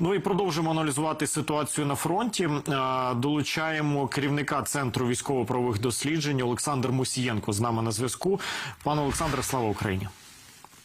Ну і продовжимо аналізувати ситуацію на фронті. Е, Долучаємо керівника центру військово-правових досліджень Олександр Мусієнко з нами на зв'язку. Пане Олександре, слава Україні.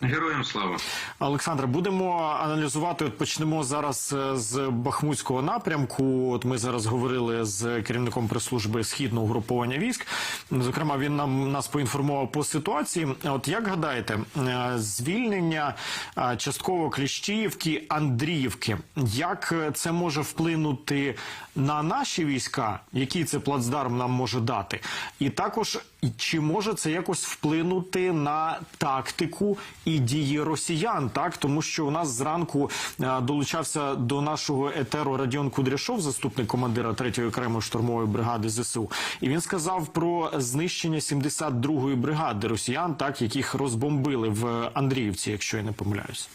Героям слава. Олександре, будемо аналізувати. От почнемо зараз е, з Бахмутського напрямку. От ми зараз говорили з керівником прес-служби східного угруповання військ. Зокрема, він нам нас поінформував по ситуації. От як гадаєте, е, звільнення е, частково Кліщіївки, Андріївки, як це може вплинути на наші війська? Який це плацдарм нам може дати? І також чи може це якось вплинути на тактику і дії росіян? Так тому що у нас зранку е, долучався до нашого етеру Радіон Кудряшов, заступник командира 3-ї окремої штурмової бригади ЗСУ, і він сказав про знищення 72-ї бригади росіян, так яких розбомбили в Андріївці, якщо я не помиляюсь.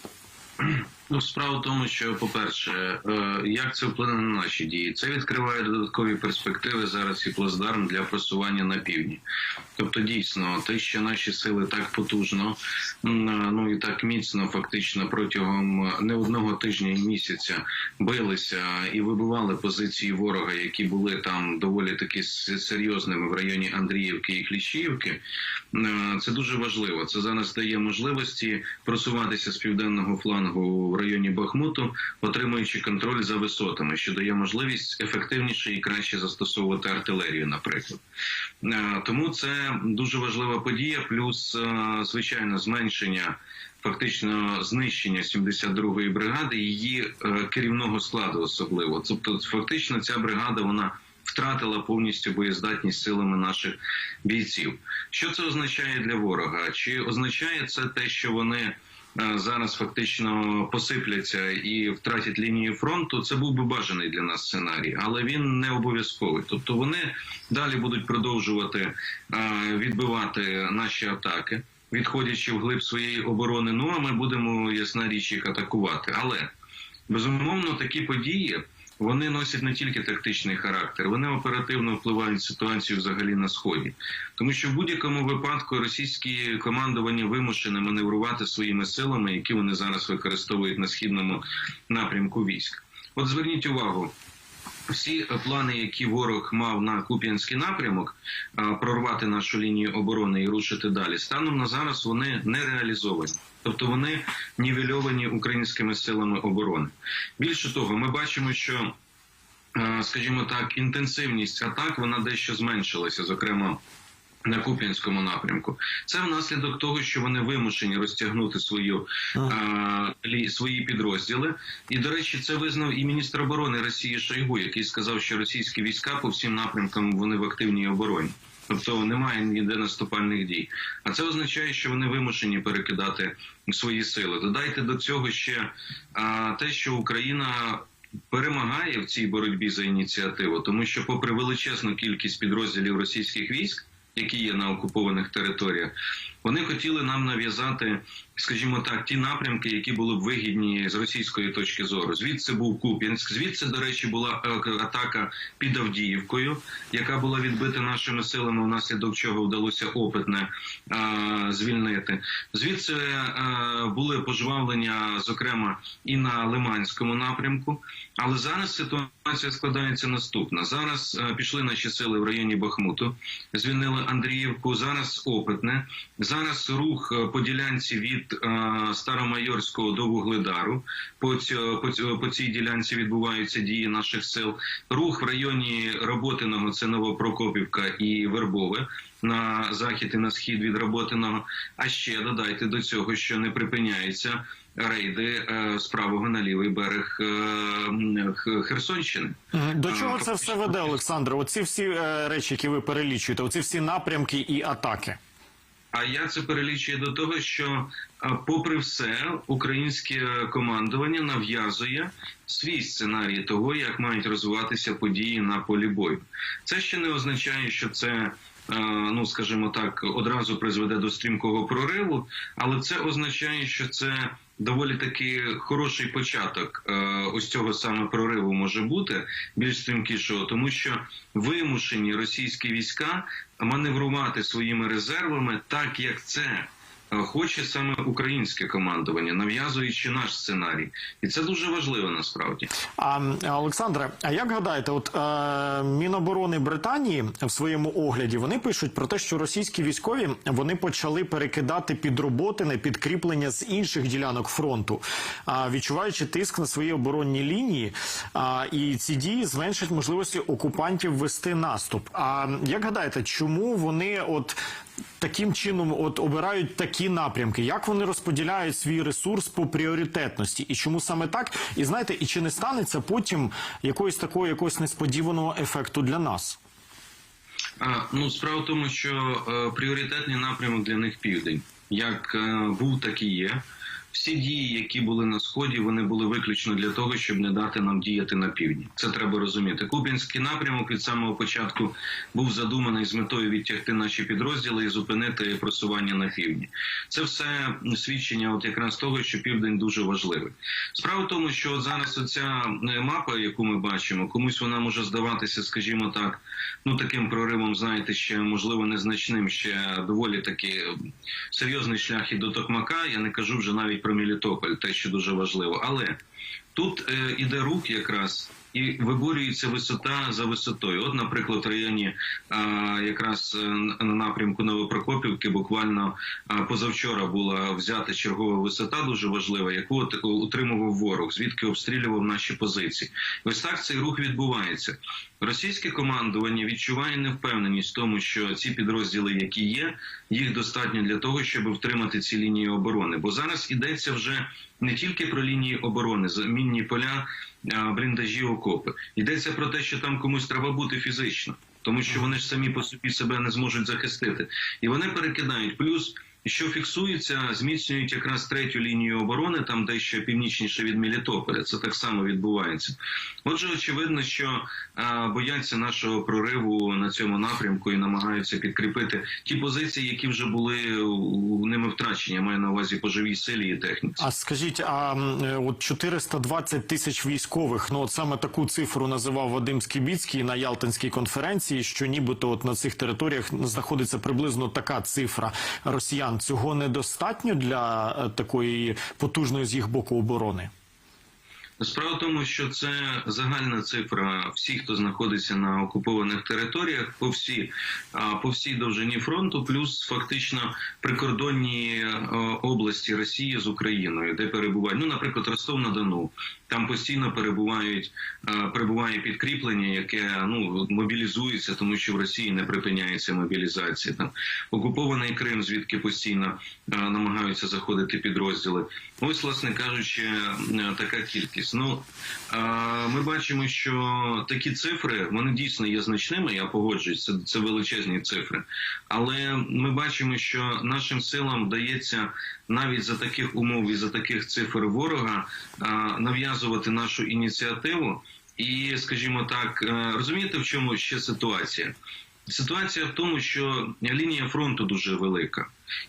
Ну, справа в тому, що, по-перше, е, як це вплине на наші дії? Це відкриває додаткові перспективи зараз і плацдарм для просування на півдні. Тобто, дійсно, те, що наші сили так потужно, ну і так міцно, фактично, протягом не одного тижня і місяця билися і вибивали позиції ворога, які були там доволі таки серйозними в районі Андріївки і Кліщіївки. Е, Це дуже важливо. Це зараз дає можливості просуватися з південного флангу районі Бахмуту, отримуючи контроль за висотами, що дає можливість ефективніше і краще застосовувати артилерію, наприклад. Е, Тому це дуже важлива подія, плюс е, звичайно зменшення. Фактично знищення 72-ї бригади, її е, керівного складу особливо. Тобто, фактично, ця бригада вона втратила повністю боєздатність силами наших бійців. Що це означає для ворога? Чи означає це те, що вони зараз фактично посипляться і втратять лінію фронту? Це був би бажаний для нас сценарій, але він не обов'язковий. Тобто вони далі будуть продовжувати е, відбивати наші атаки, відходячи в глиб своєї оборони. Ну а ми будемо ясна річ їх атакувати. Але безумовно такі події. Вони носять не тільки тактичний характер, вони оперативно впливають ситуацію взагалі на сході, тому що в будь-якому випадку російські командування вимушені маневрувати своїми силами, які вони зараз використовують на східному напрямку військ. От зверніть увагу. Всі плани, які ворог мав на Куп'янський напрямок, прорвати нашу лінію оборони і рушити далі, станом на зараз вони не реалізовані, тобто вони нівельовані українськими силами оборони. Більше того, ми бачимо, що, скажімо так, інтенсивність атак вона дещо зменшилася, зокрема. На Куп'янському напрямку це внаслідок того, що вони вимушені розтягнути свою а, лі- свої підрозділи. І до речі, це визнав і міністр оборони Росії Шойгу, який сказав, що російські війська по всім напрямкам вони в активній обороні. Тобто немає ніде наступальних дій. А це означає, що вони вимушені перекидати свої сили. Додайте до цього ще а, те, що Україна перемагає в цій боротьбі за ініціативу, тому що, попри величезну кількість підрозділів російських військ, які є на окупованих територіях, вони хотіли нам нав'язати, скажімо так, ті напрямки, які були б вигідні з російської точки зору. Звідси був Куп'янськ, звідси, до речі, була е, атака під Авдіївкою, яка була відбита нашими силами, внаслідок чого вдалося опитне е, звільнити. Звідси е, були пожвавлення, зокрема, і на Лиманському напрямку. Але зараз ситуація складається наступна. Зараз е, пішли наші сили в районі Бахмуту, звільнили Андріївку. Зараз опитне. Зараз рух е, по ділянці від е, Старомайорського до Вугледару. По, цьо, по, цій ділянці відбуваються дії наших сил. Рух в районі Роботиного це Новопрокопівка і Вербове. На захід і на схід від Роботиного. А ще додайте до цього, що не припиняються рейди е, з правого на лівий берег е, Херсонщини. До А, чого це все веде, Олександре? Оці всі е, речі, які ви перелічуєте, оці всі напрямки і атаки. А я це перелічую до того, що, попри все, українське командування нав'язує свій сценарій того, як мають розвиватися події на полі бою. Це ще не означає, що це. е, Ну, скажімо так, одразу призведе до стрімкого прориву, але це означає, що це доволі таки хороший початок е, ось цього саме прориву може бути більш стрімкішого, тому що вимушені російські війська маневрувати своїми резервами, так як це хоче саме українське командування, нав'язуючи наш сценарій, і це дуже важливо насправді. А Олександре, а як гадаєте, от е, Міноборони Британії в своєму огляді вони пишуть про те, що російські військові вони почали перекидати під роботи на підкріплення з інших ділянок фронту, а відчуваючи тиск на свої оборонні лінії, а, і ці дії зменшать можливості окупантів вести наступ. А як гадаєте, чому вони от таким чином от обирають такі напрямки? Як вони розподіляють свій ресурс по пріоритетності? І чому саме так? І знаєте, і чи не станеться потім якоїсь такого якогось несподіваного ефекту для нас? А, ну, справа в тому, що е, пріоритетний напрямок для них південь. Як е, був, так і є. Всі дії, які були на сході, вони були виключно для того, щоб не дати нам діяти на півдні. Це треба розуміти. Кубінський напрямок від самого початку був задуманий з метою відтягти наші підрозділи і зупинити просування на півдні. Це все свідчення, от якраз того, що південь дуже важливий. Справа в тому, що от зараз оця е, мапа, яку ми бачимо, комусь вона може здаватися, скажімо так, ну таким проривом, знаєте, ще можливо незначним, ще доволі таки серйозний шлях і до Токмака. Я не кажу вже навіть про Мелітополь, те, що дуже важливо. Але тут е, іде рух якраз. І виборюється висота за висотою. От, наприклад, в районі а, якраз е, на напрямку Новопрокопівки буквально а, позавчора була взята чергова висота, дуже важлива, яку утримував ворог, звідки обстрілював наші позиції. Ось так цей рух відбувається. Російське командування відчуває невпевненість в тому, що ці підрозділи, які є, їх достатньо для того, щоб втримати ці лінії оборони. Бо зараз йдеться вже не тільки про лінії оборони, замінні поля, бліндажі, окопи. Йдеться про те, що там комусь треба бути фізично, тому що вони ж самі по собі себе не зможуть захистити, і вони перекидають плюс. Що фіксується, зміцнюють якраз третю лінію оборони, там дещо північніше від Мелітополя. Це так само відбувається. Отже, очевидно, що а, бояться нашого прориву на цьому напрямку і намагаються підкріпити ті позиції, які вже були ними втрачені. Я маю на увазі по живій силі і техніці. А скажіть, а е, от 420 тисяч військових, ну от саме таку цифру називав Вадим Скібіцький на Ялтинській конференції, що нібито от на цих територіях знаходиться приблизно така цифра росіян. Цього недостатньо для е, такої потужної з їх боку оборони. Справа в тому, що це загальна цифра всіх, хто знаходиться на окупованих територіях, по всій по всій довжині фронту, плюс фактично прикордонні е, області Росії з Україною, де перебувають, ну, наприклад, Ростов на Дону. Там постійно перебувають е, перебуває підкріплення, яке ну мобілізується, тому що в Росії не припиняється мобілізація. Там окупований Крим, звідки постійно е, намагаються заходити підрозділи. Ось, власне кажучи, е, така кількість. Ну ми бачимо, що такі цифри вони дійсно є значними. Я погоджуюсь, це, це величезні цифри. Але ми бачимо, що нашим силам вдається навіть за таких умов і за таких цифр ворога е, нав'язувати нашу ініціативу. І, скажімо так, е, розумієте, в чому ще ситуація? Ситуація в тому, що лінія фронту дуже велика,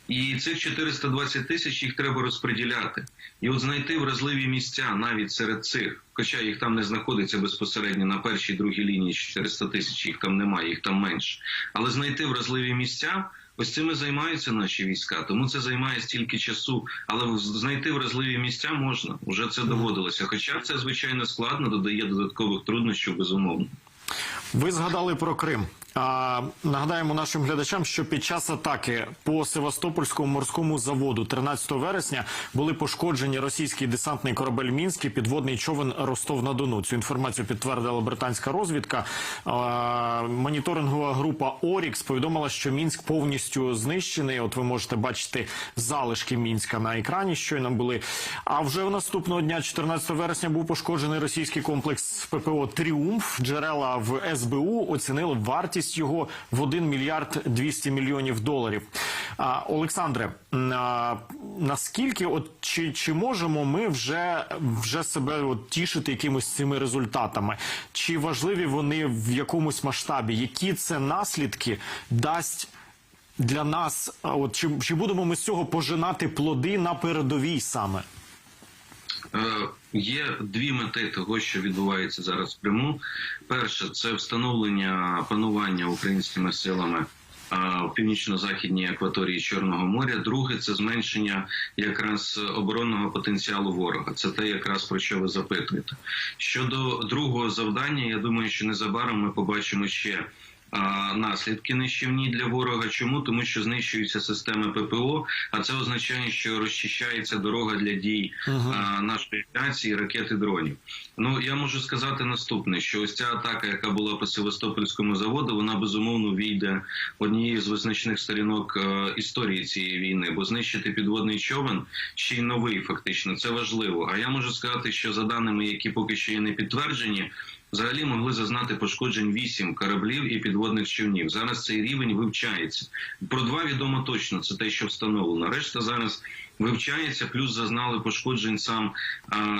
і цих 420 тисяч їх треба розподіляти. І от знайти вразливі місця навіть серед цих, хоча їх там не знаходиться безпосередньо на першій другій лінії 400 тисяч, їх там немає, їх там менше. Але знайти вразливі місця. Ось цими займаються наші війська, тому це займає стільки часу. Але знайти вразливі місця можна. Уже це доводилося. Хоча це звичайно складно, додає додаткових труднощів, безумовно. Ви згадали про Крим. А, нагадаємо нашим глядачам, що під час атаки по Севастопольському морському заводу 13 вересня були пошкоджені російський десантний корабель Мінськ і підводний човен Ростов на Дону. Цю інформацію підтвердила британська розвідка. А, моніторингова група Орікс повідомила, що Мінськ повністю знищений. От ви можете бачити залишки мінська на екрані. Щойно були. А вже наступного дня, 14 вересня, був пошкоджений російський комплекс ППО Тріумф. Джерела в СБУ оцінили вартість його в 1 мільярд 200 мільйонів доларів. А, Олександре, наскільки от чи, чи можемо ми вже, вже себе от, тішити якимось цими результатами? Чи важливі вони в якомусь масштабі? Які це наслідки дасть? Для нас, от чи, чи будемо ми з цього пожинати плоди на передовій саме? Є дві мети того, що відбувається зараз в Криму. Перше це встановлення панування українськими силами в північно-західній акваторії Чорного моря. Друге це зменшення якраз оборонного потенціалу ворога. Це те, якраз про що ви запитуєте. Щодо другого завдання, я думаю, що незабаром ми побачимо ще. Наслідки нищівні для ворога. Чому тому, що знищуються системи ППО, а це означає, що розчищається дорога для дій нашої авіації, ракет і дронів. Ну я можу сказати наступне: що ось ця атака, яка була по Севастопольському заводу, вона безумовно війде однією з визначних сторінок е, історії цієї війни, бо знищити підводний човен ще й новий, фактично, це важливо. А я можу сказати, що за даними, які поки що є не підтверджені. Взагалі могли зазнати пошкоджень вісім кораблів і підводних човнів. Зараз цей рівень вивчається. Про два відомо точно. Це те, що встановлено. Решта зараз вивчається, плюс зазнали пошкоджень сам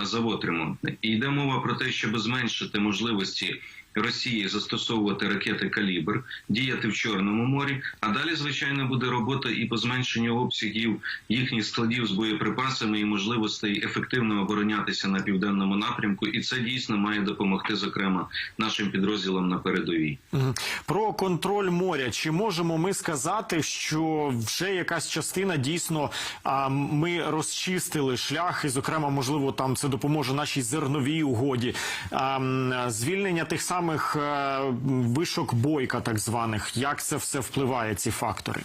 завод ремонтний. І йде мова про те, щоб зменшити можливості. Росії застосовувати ракети калібр, діяти в Чорному морі. А далі, звичайно, буде робота і по зменшенню обсягів їхніх складів з боєприпасами і можливостей ефективно оборонятися на південному напрямку. І це дійсно має допомогти, зокрема, нашим підрозділам на передовій. Про контроль моря. Чи можемо ми сказати, що вже якась частина дійсно ми розчистили шлях, і, зокрема, можливо, там це допоможе нашій зерновій угоді, звільнення тих самих е, вишок бойка, так званих, як це все впливає, ці фактори?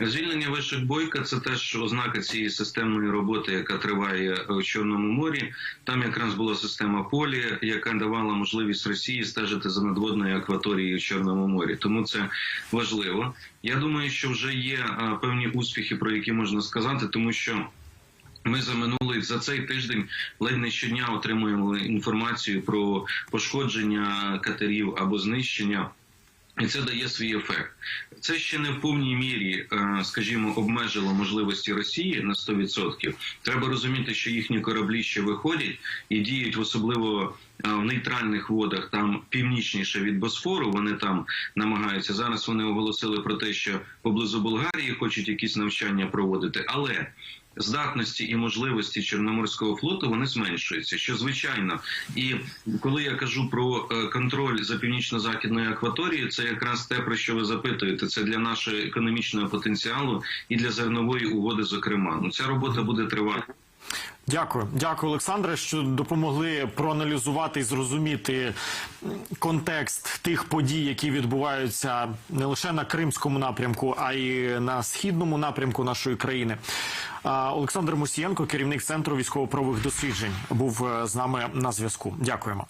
Звільнення вишок бойка це теж ознака цієї системної роботи, яка триває у Чорному морі. Там якраз була система полі, яка давала можливість Росії стежити за надводною акваторією в Чорному морі. Тому це важливо. Я думаю, що вже є певні успіхи, про які можна сказати, тому що. Ми за минулий за цей тиждень ледь не щодня отримуємо інформацію про пошкодження катерів або знищення. І це дає свій ефект. Це ще не в повній мірі, е, скажімо, обмежило можливості Росії на 100%. Треба розуміти, що їхні кораблі ще виходять і діють в особливо е, в нейтральних водах, там північніше від Босфору. Вони там намагаються зараз. Вони оголосили про те, що поблизу Болгарії хочуть якісь навчання проводити, але здатності і можливості Чорноморського флоту вони зменшуються, що звичайно. І коли я кажу про е, контроль за північно-західною акваторією, це якраз те, про що ви запитуєте. Це для нашого економічного потенціалу і для зернової угоди. Зокрема, ну ця робота буде тривати. Дякую, дякую, Олександре, що допомогли проаналізувати і зрозуміти контекст тих подій, які відбуваються не лише на Кримському напрямку, а й на східному напрямку нашої країни. Олександр Мусієнко, керівник центру військово-правових досліджень, був е, з нами на зв'язку. Дякуємо.